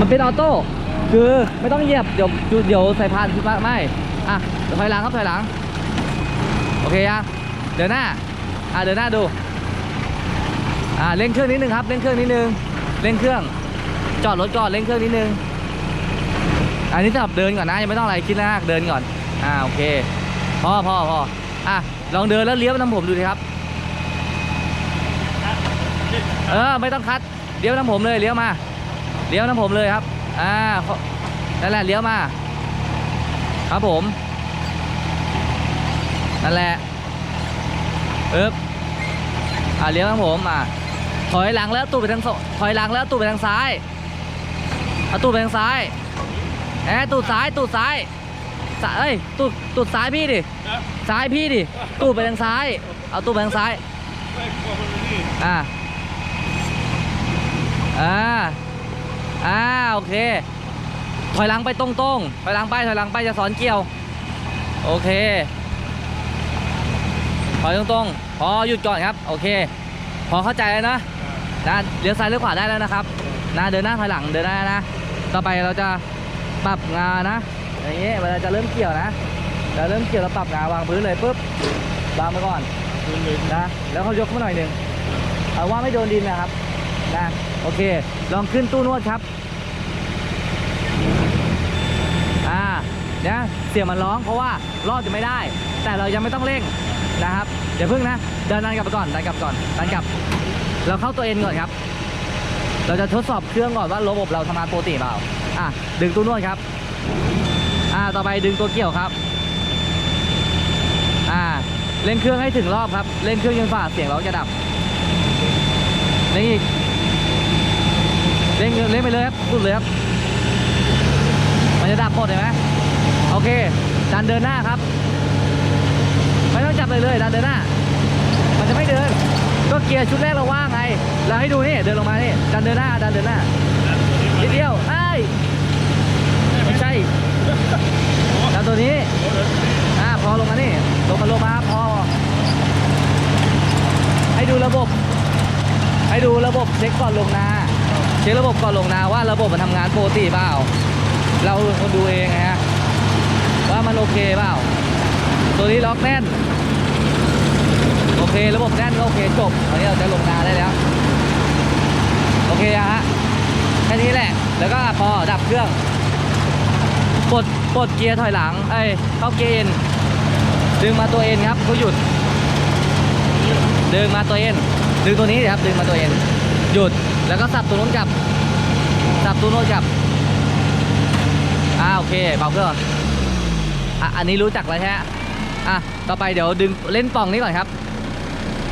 มันเป็นออโต้คือไม่ต้องเหยียบเดี๋ยวเดี๋ยวใส่พานไม่ไม่อะเดี๋ยวถอยหลังครับถอยหลังโอเคยังเดินหน้าอะเดินหน้าดูอ่าเร่งเครื่องนิดนึงครับเร่งเครื่องนิดนึงเร่งเครื่อง จอดรถก่อนเร่งเครื่องนิดนึงอันนี้สำหรับเดินก่อนนะยังไม่ต้องอะไรคิดมากเดินก่อนอ่าโอเคพอพอพออะลองเดินแล้วเลี้ยวไปทางผมดูดิครับเออไม่ต้องคัดเลี้ยวทางผมเลยเลี้ยวมา เลี้ยวทางผมเลยครับ อ่านั่นแหละเลี้ยวมา ครับผม นั่นแหละเอ๊บอ่าเลี้ยวทางผมอะถอยหลังแล้วตูดไปทางถอยหลังแล้วตูดไปทางซ้ายเอาตูดไปทางซ้ายแอบตูดซ้ายตูดซ้ายซ้ายเอ้ยตูดตูดซ้ายพี่ดิซ้ายพี่ดิตูดไปทางซ้าย เอาตูดไปทางซ้ายอ่าอ่า อ่าโอเค ถอยหลังไปตรงๆถอยหลังไปถอยหลังไปจะสอนเกี่ยว โอเค ถอยตรงๆพอหยุดก่อนครับ โอเค พอเข้าใจแล้วนะนะเลี้ยวซ้ายเลี้ยวขวาได้แล้วนะครับนะเดินหน้าถอยหลังเดินหน้านะ ต่อไปเราจะปรับงานะอย่างเงี้ยเวลาจะเริ่มเกี่ยวนะจะเริ่มเกี่ยวเราปรับงาวางพื้นเลยปุ๊บวางไปก่อนนะแล้วเขายกขึ้นมาหน่อยหนึ่งเอาว่าไม่โดนดินนะครับ นะ โอเค ลองขึ้นตู้นวดครับ อ่าเนี่ยเสียงมันร้องเพราะว่ารอดจะไม่ได้ แต่เรายังไม่ต้องเร่งนะครับเดี๋ยวพึ่งนะ เดินดันกลับไปก่อนดันกลับก่อนดันกลับ เราเข้าตัวเองก่อนครับ เราจะทดสอบเครื่องก่อนว่าระบบเราทำงานปกติเปล่า อะดึงตู้นวดครับ อ่าต่อไปดึงตัวเกี่ยวครับ อ่าเล่นเครื่องให้ถึงรอบครับเล่นเครื่องจนฝ่าเสียงเราจะดับเล่นอีก เล่นเล่นไปเลยครับสุดเลยครับมันจะดับหมดเห็นไหมโอเค ดันเดินหน้าครับ ไม่ต้องจับเลยเลย ดันเดินหน้า มันจะไม่เดิน ก็เกียร์ชุดแรกเราว่างไง เราให้ดูนี่เดินลงมานี่ดันเดินหน้า ดันเดินหน้านิดเดียวไอ้ไม่ใช่ดันตัวนี้อ่าพอลงมานี่ลงมาลงมาพอ ให้ดูระบบ ให้ดูระบบเช็คก่อนลงนา ช็คระบบก่อนลงนาว่าระบบมันทำงานปกติเปล่า เราคนดูเองไงฮะว่ามันโอเคเปล่า ตัวนี้ล็อกแน่น โอเคระบบแน่นก็โอเคจบตอนนี้เราจะลงนาได้แล้ว โอเคฮะแค่นี้แหละ แล้วก็พอดับเครื่องปลดปลดเกียร์ถอยหลังเอ้ยเข้าเกียร์เอ็นดึงมาตัวเอ็นครับก็หยุด ดึงมาตัวเอ็นดึงตัวนี้ครับดึงมาตัวเอ็น หยุดแล้วก็สับตัวนู้นกลับ สับตัวนู้นกลับอ่าโอเคเบาเครื่องอะอันนี้รู้จักแล้วใช่ไหมอะต่อไปเดี๋ยวดึงเล่นป่องนี้ก่อนครับ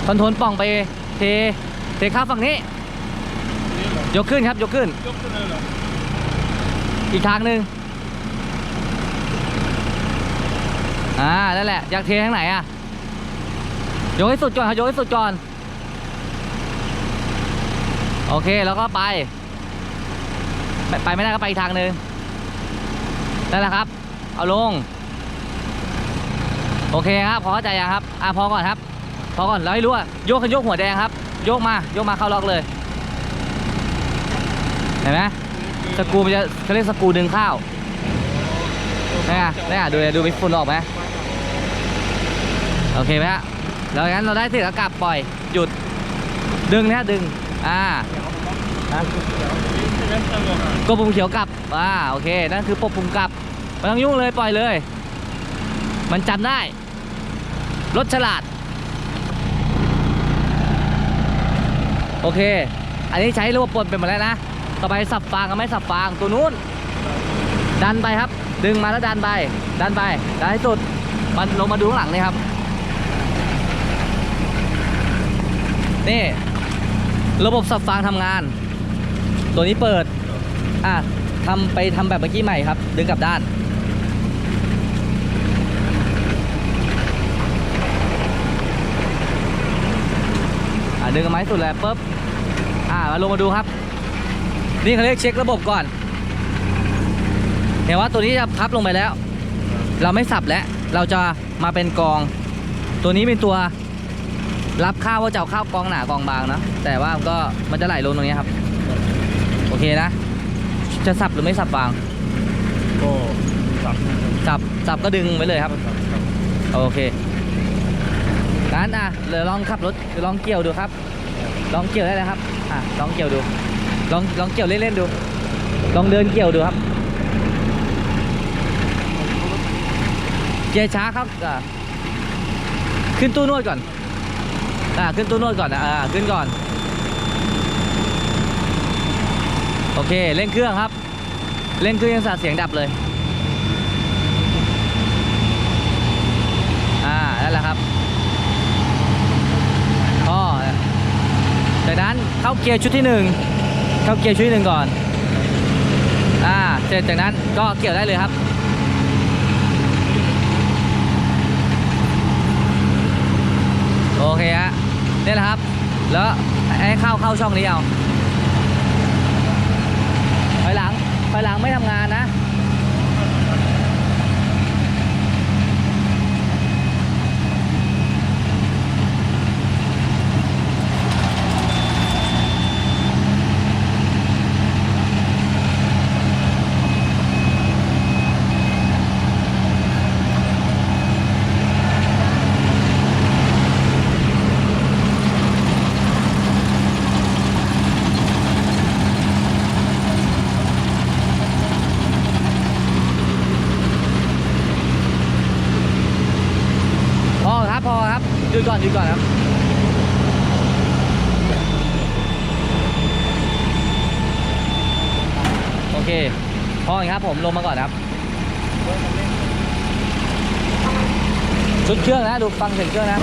คอนโทรลป่องไปเทเทข้ามฝั่งนี้ ยกขึ้นครับยกขึ้นยกขึ้นเลยเหรออีกทางหนึ่งอ่านั่นแหละอยากเททางไหนอะยกให้สุดก่อนครับยกให้สุดก่อน โอเคแล้วก็ไปไป ไปไม่ได้ก็ไปอีกทางหนึ่งนั่นแหละครับ เอาลง โอเคครับ พอเข้าใจยังครับ อะพอก่อนครับ พอก่อนแล้วให้รู้ว่าโยกขึ้นโยกหัวแดงครับ โยกมา โยกมาเข้าล็อกเลย เห็นไหมสกูมันจะเขาเรียกสกูดึงข้าวนี่ไงนี่ไงดูดูมีฝุ่นออกไหมโอเคไหมฮะแล้วงั้นเราได้เสร็จแล้วกลับปล่อย หยุด ดึงนะดึง อ่า กดปุ่มเขียวกลับอ่าโอเค นั่นคือปุ่มปุ่มกลับไม่ต้องยุ่งเลยปล่อยเลย มันจำได้ รถฉลาด โอเค อันนี้ใช้ระบบปลเป็นหมดแล้วนะ ต่อไปสับฟางกับไม่สับฟางตัวนู้น ดันไปครับ ดึงมาแล้วดันไป ดันไป ดันให้สุด มันลงมาดูข้างหลังนี่ครับนี่ ระบบสับฟางทำงาน ตัวนี้เปิด อะทำไปทำแบบเมื่อกี้ใหม่ครับ ดึงกลับด้าน อะดึงกับไม้สุดเลยปุ๊บ อ่ามาลงมาดูครับ นี่เขาเรียกเช็คระบบก่อน เห็นว่าตัวนี้จะพับลงไปแล้ว เราไม่สับแล้ว เราจะมาเป็นกอง ตัวนี้เป็นตัวรับข้าวว่าจะเอาข้าวกองหนากองบางนะแต่ว่าก็มันจะไหลลงตรงนี้ครับ นะ จะสับหรือไม่สับวาง ก็สับนะครับสับสับก็ดึงไว้เลยครับสับครับ โอเคงั้นอะเดี๋ยวลองขับรถลองเกี่ยวดูครับ ลองเกี่ยวได้เลยครับ อะลองเกี่ยวดู ลองลองเกี่ยวเล่นๆดู ลองเดินเกี่ยวดูครับ เกียร์ช้าครับอะขึ้นตู้นวดก่อน อ่าขึ้นตู้นวดก่อนนะอ่าขึ้นก่อน โอเคเร่งเครื่องครับ เร่งเครื่องยังสาดเสียงดับเลย อ่านั่นแหละครับก็จากนั้นเข้าเกียร์ชุดที่หนึ่งเข้าเกียร์ชุดที่หนึ่งก่อน อ่าเสร็จจากนั้นก็เกี่ยวได้เลยครับโอเคฮะนี่แหละครับ แล้วให้เข้าเข้าช่องนี้เอาไป หลังไปหลังไม่ทำงานนะ พอครับพอครับห ยืดก่อนยืดก่อนครับโอเคพอครับผมลงมาก่อนครับ ชุดเครื่องนะ ดูฟังเสียงเครื่องนะ